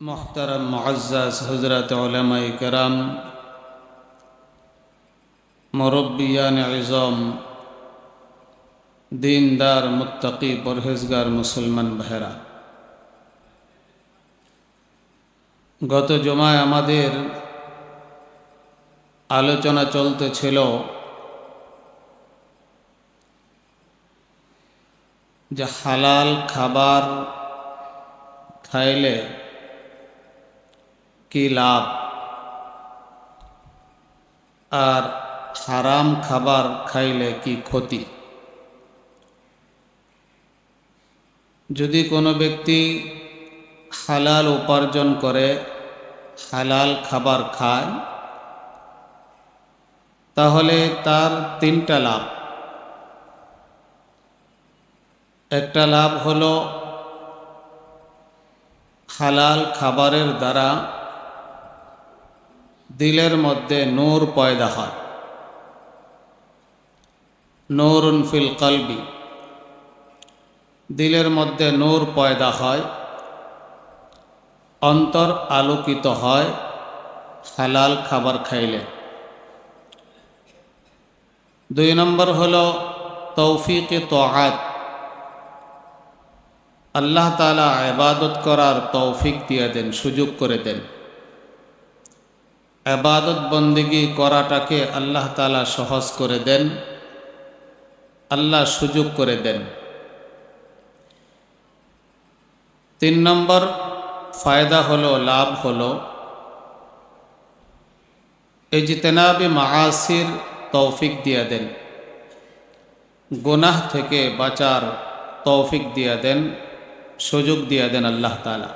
মোহতারম মুআজ্জাজ হজরত ওলামাই কেরাম মুরব্বিয়ান ইজম, দিনদার মুত্তাকি পরহেজগার মুসলমান ভাইরা গত জমায় আমাদের আলোচনা চলতেছিল যে হালাল খাবার খাইলে কি লাভ? আর হারাম খাবার খাইলে কি ক্ষতি? যদি কোনো ব্যক্তি হালাল উপার্জন করে, হালাল খাবার খায়, তাহলে তার তিনটা লাভ। একটা লাভ হলো হালাল খাবারের দ্বারা দিলের মধ্যে নূর পয়দা হয়। নূরুন ফিল কলবি। দিলের মধ্যে নূর পয়দা হয়, অন্তর আলোকিত হয়, হালাল খাবার খাইলে। দুই নম্বর হল তৌফিকে তোয়াত। আল্লাহ তালা আবাদত করার তৌফিক দিয়ে দেন, সুযোগ করে দেন। আবাদত বন্দিগি করাটাকে আল্লাহ তালা সহজ করে দেন, আল্লাহ সুযোগ করে দেন। তিন নম্বর, ফায়দা হলো, লাভ হলো। এজতেনাবি মাহাসির তৌফিক দিয়ে দেন। গুনাহ থেকে বাঁচার তৌফিক দিয়ে দেন, সুযোগ দিয়ে দেন আল্লাহ তালা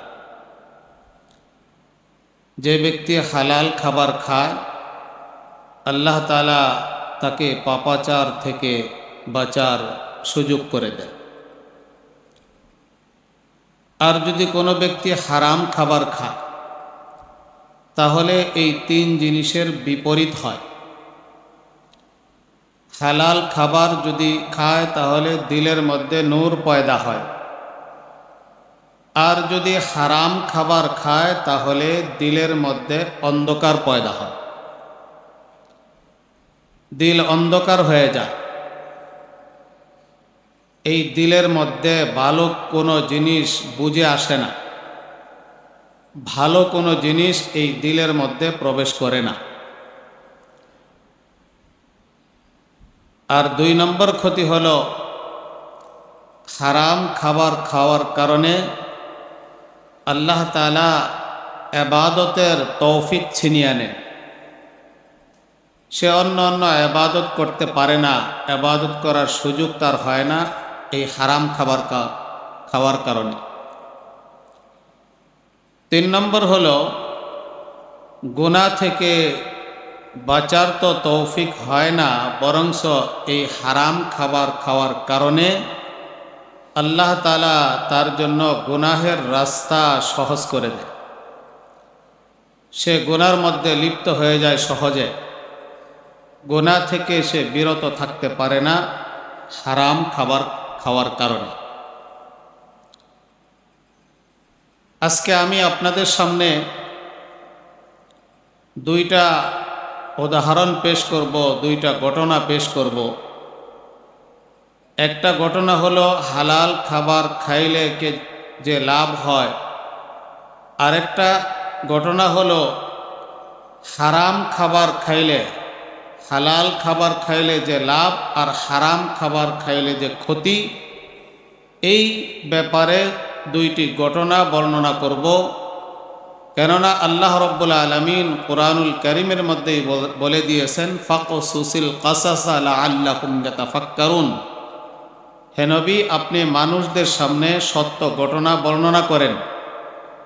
যে ব্যক্তি হালাল খাবার খায়, আল্লাহ তালা তাকে পাপাচার থেকে বাঁচার সুযোগ করে দেয়। আর যদি কোনো ব্যক্তি হারাম খাবার খায়, তাহলে এই তিন জিনিসের বিপরীত হয়। হালাল খাবার যদি খায়, তাহলে দিলের মধ্যে নূর পয়দা হয়। আর যদি হারাম খাবার খায়, তাহলে দিলের মধ্যে অন্ধকার পয়দা হয়। দিল অন্ধকার হয়ে যায়। এই দিলের মধ্যে ভালো কোনো জিনিস বুঝে আসে না। ভালো কোনো জিনিস এই দিলের মধ্যে প্রবেশ করে না। আর দুই নম্বর ক্ষতি হল, হারাম খাবার খাওয়ার কারণে আল্লাহ তালা এবাদতের তৌফিক ছিনিয়ে নেন সে অন্য অন্য এবাদত করতে পারে না এবাদত করার সুযোগ তার হয় না এই হারাম খাবার খাওয়ার কারণে। তিন নম্বর হল গুণা থেকে বাঁচার তো তৌফিক হয় না, বরংস এই হারাম খাবার খাওয়ার কারণে আল্লাহ তালা তার জন্য গুনাহের রাস্তা সহজ করে দেয়। সে গুনার মধ্যে লিপ্ত হয়ে যায় সহজে। গোনা থেকে সে বিরত থাকতে পারে না হারাম খাবার খাওয়ার কারণে। আজকে আমি আপনাদের সামনে দুইটা উদাহরণ পেশ করব, দুইটা ঘটনা পেশ করব। একটা ঘটনা হলো, হালাল খাবার খাইলে কে যে লাভ হয়। আরেকটা ঘটনা হলো, হারাম খাবার খাইলে, হালাল খাবার খাইলে যে লাভ আর হারাম খাবার খাইলে যে ক্ষতি, এই ব্যাপারে দুইটি ঘটনা বর্ণনা করব। কেননা আল্লাহ রব্বুল আলমিন কোরআনুল করিমের মধ্যেই বলে দিয়েছেন ফাক ও সুশিল কাসাসা আল্লাহ ফাক্কারুন হেনবি আপনি মানুষদের সামনে সত্য ঘটনা বর্ণনা করেন,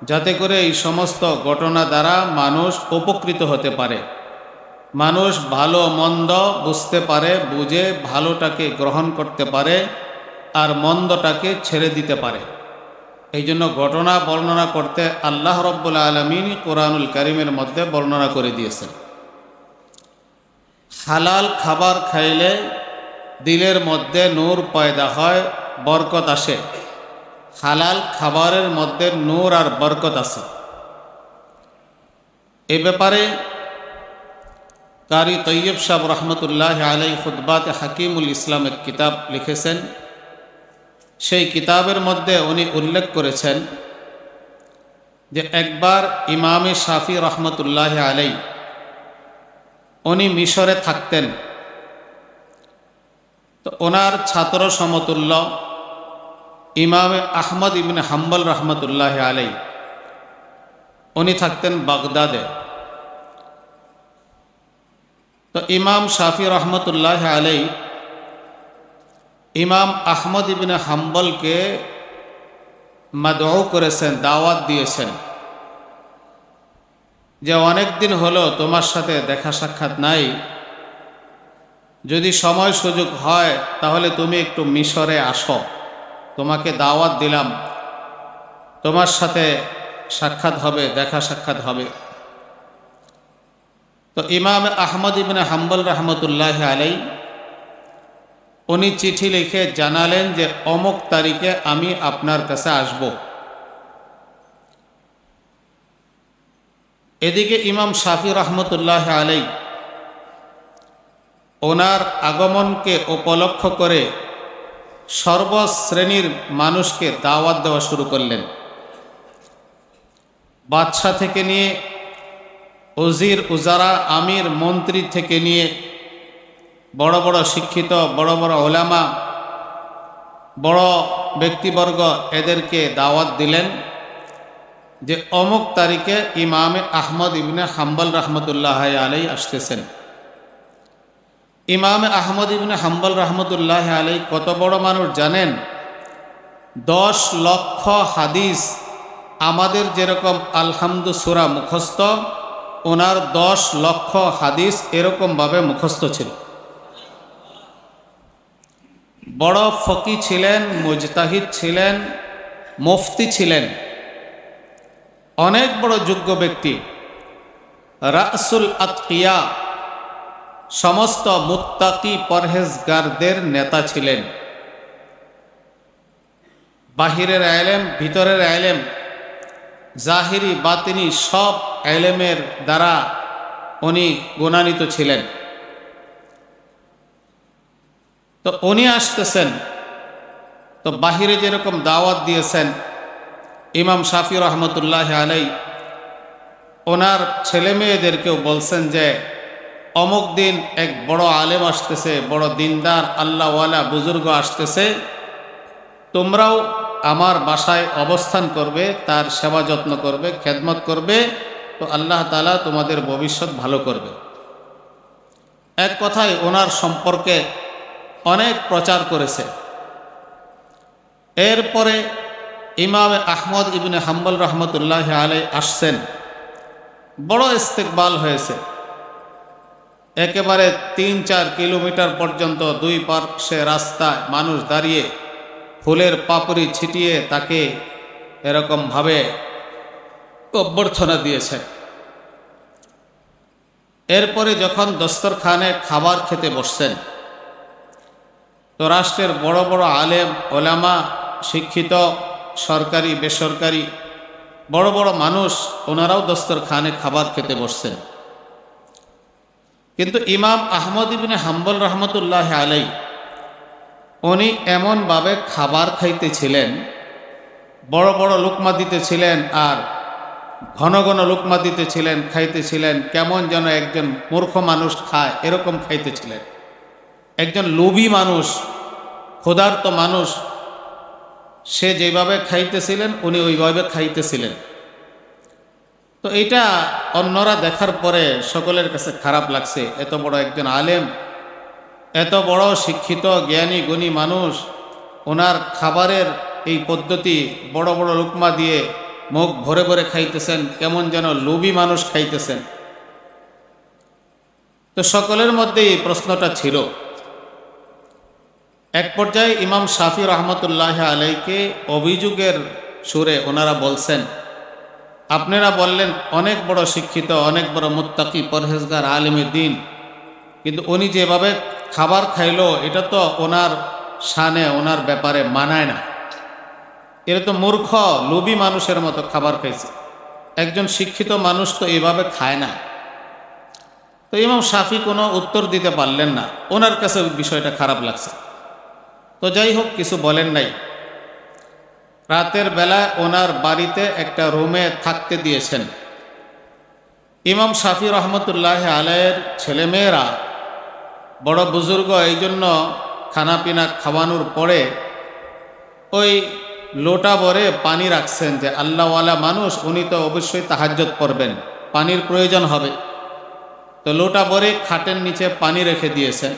যাতে করে এই সমস্ত ঘটনা দ্বারা মানুষ উপকৃত হতে পারে। মানুষ ভালো মন্দ বুঝতে পারে, বুঝে ভালোটাকে গ্রহণ করতে পারে আর মন্দটাকে ছেড়ে দিতে পারে। এই জন্য ঘটনা বর্ণনা করতে আল্লাহ রব্বুল আলমিন কোরআনুল করিমের মধ্যে বর্ণনা করে দিয়েছেন। হালাল খাবার খাইলে দিলের মধ্যে নূর পয়দা হয়, বরকত আসে। হালাল খাবারের মধ্যে নূর আর বরকত আছে। এ ব্যাপারে কারি তৈয়ব সাহ রহমতুল্লাহ আলাই খুদ্বাত হাকিমুল ইসলামের কিতাব লিখেছেন। সেই কিতাবের মধ্যে উনি উল্লেখ করেছেন যে একবার ইমামে শাফি রহমতুল্লাহ আলাই উনি মিশরে থাকতেন। তো ওনার ছাত্র সমতুল্য ইমাম আহমদ ইবিন হাম্বল রহমতুল্লাহ আলাই উনি থাকতেন বাগদাদে। তো ইমাম শাফি রহমতুল্লাহ আলাই ইমাম আহমদ ইবিন হাম্বলকে মাদউ করেছেন, দাওয়াত দিয়েছেন যে অনেক দিন হলো তোমার সাথে দেখা সাক্ষাৎ নাই। যদি সময় সুযোগ হয়, তাহলে তুমি একটু মিশরে আসো। তোমাকে দাওয়াত দিলাম। তোমার সাথে সাক্ষাৎ হবে, দেখা সাক্ষাৎ হবে। তো ইমাম আহমদ ইবিন হাম্বল রহমতুল্লাহ আলাই উনি চিঠি লিখে জানালেন যে, অমুক তারিখে আমি আপনার কাছে আসব। এদিকে ইমাম শাফি রহমতুল্লাহ আলাই ওনার আগমনকে উপলক্ষ করে সর্বশ্রেণীর মানুষকে দাওয়াত দেওয়া শুরু করলেন। বাদশাহ থেকে নিয়ে উজির উজারা, আমির, মন্ত্রী থেকে নিয়ে বড় বড় শিক্ষিত, বড় বড় ওলামা, বড় ব্যক্তিবর্গ এদেরকে দাওয়াত দিলেন যে অমুক তারিখে ইমামে আহমদ ইবনে হাম্বল রহমতুল্লাহ আলাই আসতেছেন। ইমামে আহমদ ইবনে হাম্বল রহমতুল্লাহ আলাই কত বড় মানুষ জানেন? দশ লক্ষ হাদিস আমাদের যেরকম আলহামদু সুরা মুখস্থ, ওনার দশ লক্ষ হাদিস এরকমভাবে মুখস্থ ছিল। বড় ফকি ছিলেন, মুজতাহিদ ছিলেন, মুফতি ছিলেন। অনেক বড় যোগ্য ব্যক্তি। রাসুল আতকিয়া সমস্ত মুত্তাকি পরহেজগারদের নেতা ছিলেন। বাহিরের আলেম, ভিতরের আলেম, জাহিরি, বাতিনি সব আলেমের দ্বারা উনি গুণান্বিত ছিলেন। তো উনি আসতেছেন, তো বাহিরে যেরকম দাওয়াত দিয়েছেন, ইমাম শাফি রহমতুল্লাহ আলাই ওনার ছেলে মেয়েদেরকেও বলছেন যে অমুক দিন এক বড় আলেম আসতেছে, বড় দিনদার, আল্লাহওয়ালা বুজুর্গ আসতেছে। তোমরাও আমার বাসায় অবস্থান করবে, তার সেবা যত্ন করবে, খেদমত করবে। তো আল্লাহ তালা তোমাদের ভবিষ্যৎ ভালো করবে। এক কথায় ওনার সম্পর্কে অনেক প্রচার করেছে। এরপরে ইমাম আহমদ ইবিন হাম্বল রহমতুল্লাহ আলাই আসছেন। বড় ইস্তেকবাল হয়েছে। একেবারে তিন চার কিলোমিটার পর্যন্ত দুই পার্শ্বে রাস্তায় মানুষ দাঁড়িয়ে ফুলের পাপড়ি ছিটিয়ে তাকে এরকমভাবে অভ্যর্থনা দিয়েছে। এরপরে যখন দস্তরখানে খাবার খেতে বসছেন, তো রাষ্ট্রের বড় বড় আলেম, ওলামা, শিক্ষিত, সরকারি, বেসরকারি, বড় বড় মানুষ, ওনারাও দস্তরখানে খাবার খেতে বসছেন। কিন্তু ইমাম আহমদ ইবিনে হাম্বল রহমতুল্লাহ আলাই উনি এমনভাবে খাবার খাইতেছিলেন, বড় বড় লুকমা দিতেছিলেন আর ঘন ঘন লুকমা দিতেছিলেন, খাইতেছিলেন, কেমন যেন একজন মূর্খ মানুষ খায়, এরকম খাইতেছিলেন। একজন লোভী মানুষ, ক্ষুধার্ত মানুষ, সে যেভাবে খাইতেছিলেন, উনি ওইভাবে খাইতেছিলেন। তো এটা অন্যরা দেখার পরে সকলের কাছে খারাপ লাগছে। এত বড় একজন আলেম, এত বড় শিক্ষিত, জ্ঞানী, গুণী মানুষ, ওনার খাবারের এই পদ্ধতি বড় বড় লুকমা দিয়ে মুখ ভরে ভরে খাইতেছেন, কেমন যেন লোভী মানুষ খাইতেছেন। তো সকলের মধ্যে এই প্রশ্নটা ছিল। এক পর্যায়ে ইমাম শাফি রহমতুল্লাহ আলাইকে অভিযোগের সুরে ওনারা বলছেন আপনারা বললেন, অনেক বড় শিক্ষিত, অনেক বড় মুত্তাকি, পরহেজগার আলিমের দিন। কিন্তু উনি যেভাবে খাবার খাইলো, এটা তো ওনার শানে, ওনার ব্যাপারে মানায় না। এরা তো মূর্খ, লোভী মানুষের মতো খাবার খাইছে। একজন শিক্ষিত মানুষ তো এভাবে খায় না। তো ইমাম শাফি কোনো উত্তর দিতে পারলেন না। ওনার কাছে বিষয়টা খারাপ লাগছে। তো যাই হোক, কিছু বলেন নাই। রাতের বেলায় ওনার বাড়িতে একটা রুমে থাকতে দিয়েছেন। ইমাম শাফি রহমতুল্লাহ আলের ছেলেমেয়েরা বড় বুজুর্গ এই জন্য খানাপিনা খাওয়ানোর পরে ওই লোটা ভরে পানি রাখছেন যে আল্লাহওয়ালা মানুষ, উনি তো অবশ্যই তাহাজ্জত করবেন পানির প্রয়োজন হবে। তো লোটা ভরে খাটের নিচে পানি রেখে দিয়েছেন।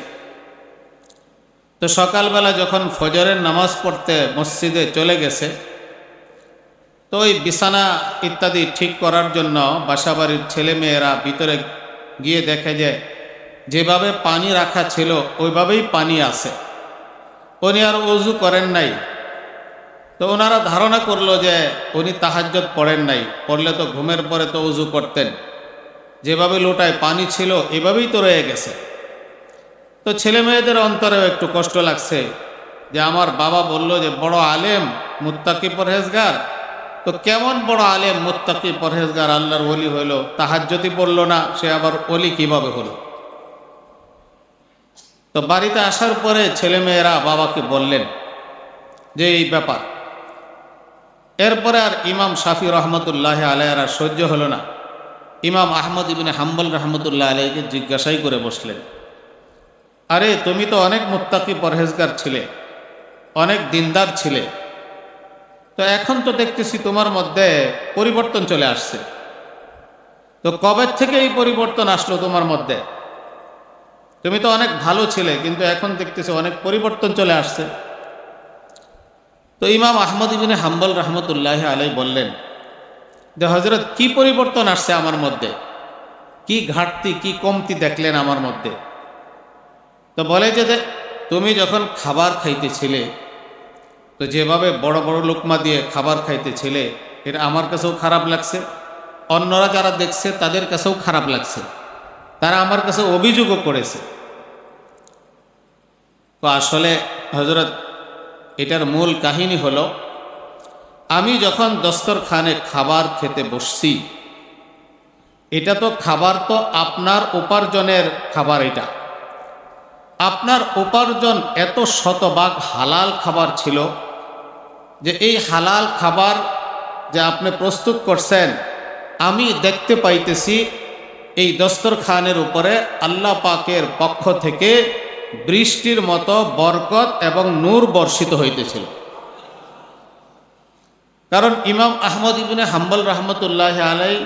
তো সকালবেলা যখন ফজরের নামাজ পড়তে মসজিদে চলে গেছে, তো ওই বিছানা ইত্যাদি ঠিক করার জন্য বাসাবাড়ির ছেলে মেয়েরা ভিতরে গিয়ে দেখে যে যেভাবে পানি রাখা ছিল, ওইভাবেই পানি আছে। উনি আর অজু করেন নাই। তো ওনারা ধারণা করল যে উনি তাহাজ্জত পড়েন নাই, পড়লে তো ঘুমের পরে তো উজু করতেন। যেভাবে লোটায় পানি ছিল, এভাবেই তো রয়ে গেছে। তো ছেলে মেয়েদের অন্তরেও একটু কষ্ট লাগছে যে আমার বাবা বলল যে, বড় আলেম, মুত্তাকি পরহেজগার। তো কেমন বড় আলেম, মুত্তাকি পরহেজগার? আল্লাহর অলি হইল তাহাজ্জতি পড়ল না, সে আবার অলি কীভাবে হলো? তো বাড়িতে আসার পরে ছেলেমেয়েরা বাবাকে বললেন যে, এই ব্যাপার, এরপরে আর ইমাম শাফি রহমতুল্লাহ আলাইয়ের আর সহ্য হলো না। ইমাম আহমদ ইবিন হাম্বল রহমতুল্লাহ আলাইকে জিজ্ঞাসাই করে বসলেন আরে, তুমি তো অনেক মুত্তাকি পরহেজগার ছিলে, অনেক দিনদার ছিলে। তো এখন তো দেখতেছি তোমার মধ্যে পরিবর্তন চলে আসছে। তো কবে থেকে এই পরিবর্তন আসলো তোমার মধ্যে? তুমি তো অনেক ভালো ছিলে, কিন্তু এখন দেখতেছি অনেক পরিবর্তন চলে আসছে। তো ইমাম আহমদ ইবিন হাম্বল রহমতুল্লাহ আলাই বললেন, যে হজরত কি পরিবর্তন আসছে আমার মধ্যে? কি ঘাটতি, কি কমতি দেখলেন আমার মধ্যে? তো বলে যে তুমি যখন খাবার খাইতেছিলে, তো যেভাবে বড় বড় লোকমা দিয়ে খাবার খাইতেছিলে এটা আমার কাছেও খারাপ লাগছে। অন্যরা যারা দেখছে, তাদের কাছেও খারাপ লাগছে। তারা আমার কাছে অভিযোগও করেছে। তো আসলে হজরত এটার মূল কাহিনী হলো, আমি যখন দস্তরখানে খাবার খেতে বসছি, এটা তো খাবার তো আপনার উপার্জনের খাবার এটা। আপনার উপার্জন এত শতভাগ হালাল খাবার ছিল যে এই হালাল খাবার যে আপনি প্রস্তুত করছেন, আমি দেখতে পাইতেছি এই দস্তরখানের উপরে আল্লাহ পাকের পক্ষ থেকে বৃষ্টির মতো বরকত এবং নূর বর্ষিত হইতেছিল। কারণ ইমাম আহমদ ইবিনে হাম্বল রহমতুল্লাহ আলাই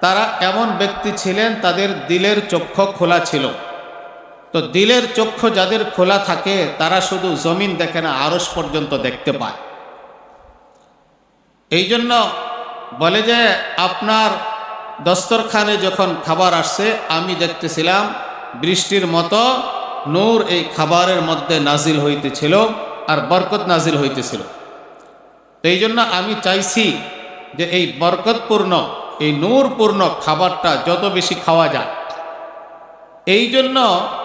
তারা এমন ব্যক্তি ছিলেন, তাদের দিলের চক্ষু খোলা ছিল। তো দিলের চক্ষু যাদের খোলা থাকে, তারা শুধু জমিন দেখে না আরস পর্যন্ত দেখতে পায়। এই জন্য বলে যে, আপনার দস্তরখানে যখন খাবার আসছে, আমি দেখতেছিলাম, বৃষ্টির মতো নূর এই খাবারের মধ্যে নাজিল হইতেছিল আর বরকত নাজিল হইতেছিল। এই জন্য আমি চাইছি যে, এই বরকতপূর্ণ, এই নূরপূর্ণ খাবারটা যত বেশি খাওয়া যায় এই জন্য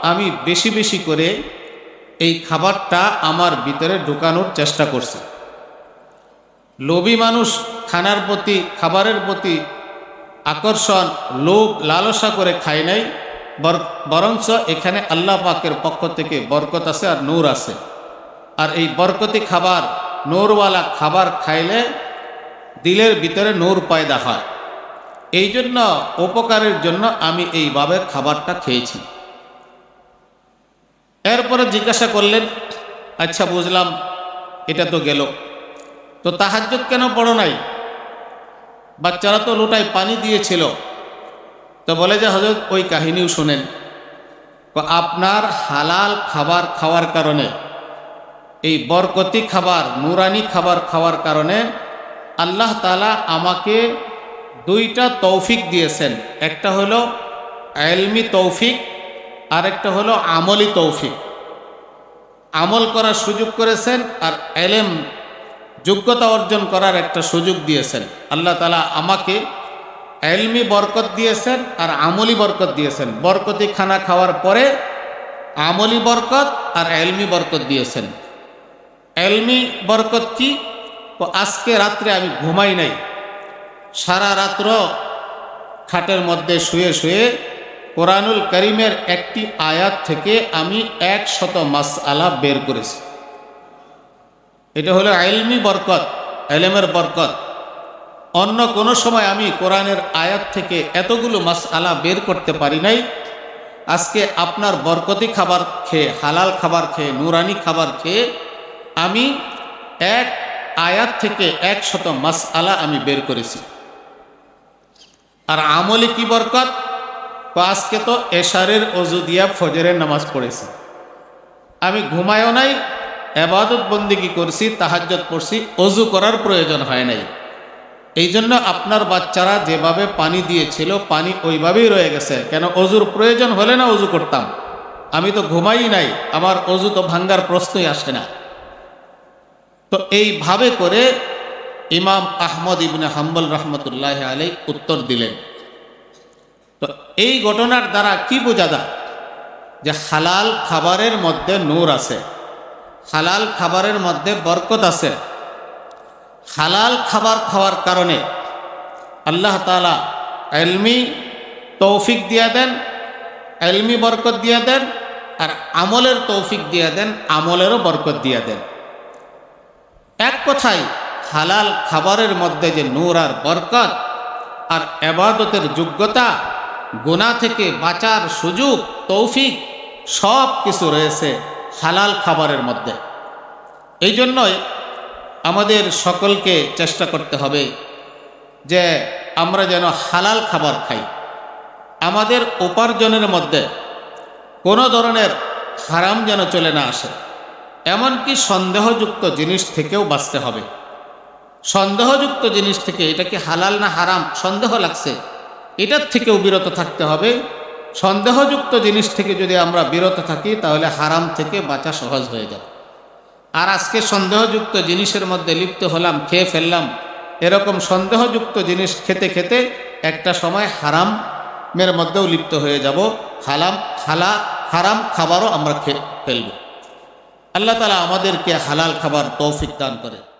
আমি বেশি বেশি করে এই খাবারটা আমার ভিতরে ঢুকানোর চেষ্টা করছি। লোভী মানুষ খানার প্রতি, খাবারের প্রতি আকর্ষণ, লোভ, লালসা করে খায় নাই বরঞ্চ এখানে আল্লাহ পাকের পক্ষ থেকে বরকত আছে আর নূর আছে। আর এই বরকতি খাবার, নূরওয়ালা খাবার খাইলে দিলের ভিতরে নূর পয়দা হয়। এই জন্য উপকারের জন্য আমি এইভাবে খাবারটা খেয়েছি। এরপরে জিজ্ঞাসা করলেন আচ্ছা বুঝলাম, এটা তো গেল। তো তাহাজ্জত কেন পড়ো নাই? বাচ্চারা তো লোটায় পানি দিয়েছিল। তো বলে যে হজরত ওই কাহিনীও শোনেন। আপনার হালাল খাবার খাওয়ার কারণে, এই বরকতি খাবার, নুরানি খাবার খাওয়ার কারণে আল্লাহ তালা আমাকে দুইটা তৌফিক দিয়েছেন। একটা হলো এলমি তৌফিক আর একটা হলো আমলি তৌফিক। আমল করার সুযোগ করেছেন আর এলেম, যোগ্যতা অর্জন করার একটা সুযোগ দিয়েছেন। আল্লাহ তালা আমাকে এলমি বরকত দিয়েছেন আর আমলি বরকত দিয়েছেন। বরকতি খানা খাওয়ার পরে আমলি বরকত আর এলমি বরকত দিয়েছেন। এলমি বরকত কি? আজকে রাত্রে আমি ঘুমাই নাই। সারা রাত্র খাটের মধ্যে শুয়ে শুয়ে কোরআনুল করিমের একটি আয়াত থেকে আমি একশত মাস আলা বের করেছি। এটা হলো আইলমি বরকত এলেমের বরকত। অন্য কোনো সময় আমি কোরআনের আয়াত থেকে এতগুলো মাস আলা বের করতে পারি নাই। আজকে আপনার বরকতি খাবার খেয়ে, হালাল খাবার খেয়ে, নুরানি খাবার খেয়ে আমি এক আয়াত থেকে একশত মাস আলা আমি বের করেছি। আর আমলে কি বরকত? আজকে তো এশারের অজু দিয়া ফজরের নামাজ পড়েছি। আমি ঘুমায়ও নাই, এবাদত বন্দিগি করছি তাহাজ্জত পড়ছি, অজু করার প্রয়োজন হয় নাই। এই জন্য আপনার বাচ্চারা যেভাবে পানি দিয়েছিল, পানি ওইভাবেই রয়ে গেছে। কেন অজুর প্রয়োজন হলে না অজু করতাম? আমি তো ঘুমাই নাই, আমার অজু তো ভাঙ্গার প্রশ্নই আসে না। তো এইভাবে করে ইমাম আহমদ ইবনে হাম্বল রহমতুল্লাহ আলাই উত্তর দিলেন, তো এই ঘটনার দ্বারা কি বোঝা যায় যে হালাল খাবারের মধ্যে নূর আছে, হালাল খাবারের মধ্যে বরকত আছে? হালাল খাবার খাওয়ার কারণে আল্লাহ তালা এলমি তৌফিক দিয়া দেন, এলমি বরকত দিয়া দেন, আর আমলের তৌফিক দিয়া দেন, আমলেরও বরকত দিয়া দেন। এক কথায় হালাল খাবারের মধ্যে যে নূর আর বরকত আর এবাদতের যোগ্যতা গুণা থেকে বাঁচার সুযোগ, তৌফিক সব কিছু রয়েছে হালাল খাবারের মধ্যে। এই জন্যই আমাদের সকলকে চেষ্টা করতে হবে যে আমরা যেন হালাল খাবার খাই। আমাদের উপার্জনের মধ্যে কোনো ধরনের হারাম যেন চলে না আসে, এমনকি সন্দেহযুক্ত জিনিস থেকেও বাঁচতে হবে। সন্দেহযুক্ত জিনিস থেকে এটা কি হালাল না হারাম? সন্দেহ লাগছে। এটার থেকেও বিরত থাকতে হবে। সন্দেহযুক্ত জিনিস থেকে যদি আমরা বিরত থাকি, তাহলে হারাম থেকে বাঁচা সহজ হয়ে যাবে। আর আজকে সন্দেহযুক্ত জিনিসের মধ্যে লিপ্ত হলাম, খেয়ে ফেললাম, এরকম সন্দেহযুক্ত জিনিস খেতে খেতে একটা সময় হারামের মধ্যেও লিপ্ত হয়ে যাব। হালাম, হালা, হারাম খাবারও আমরা খেয়ে ফেলব। আল্লাহ তালা আমাদেরকে হালাল খাবার তৌফিক দান করে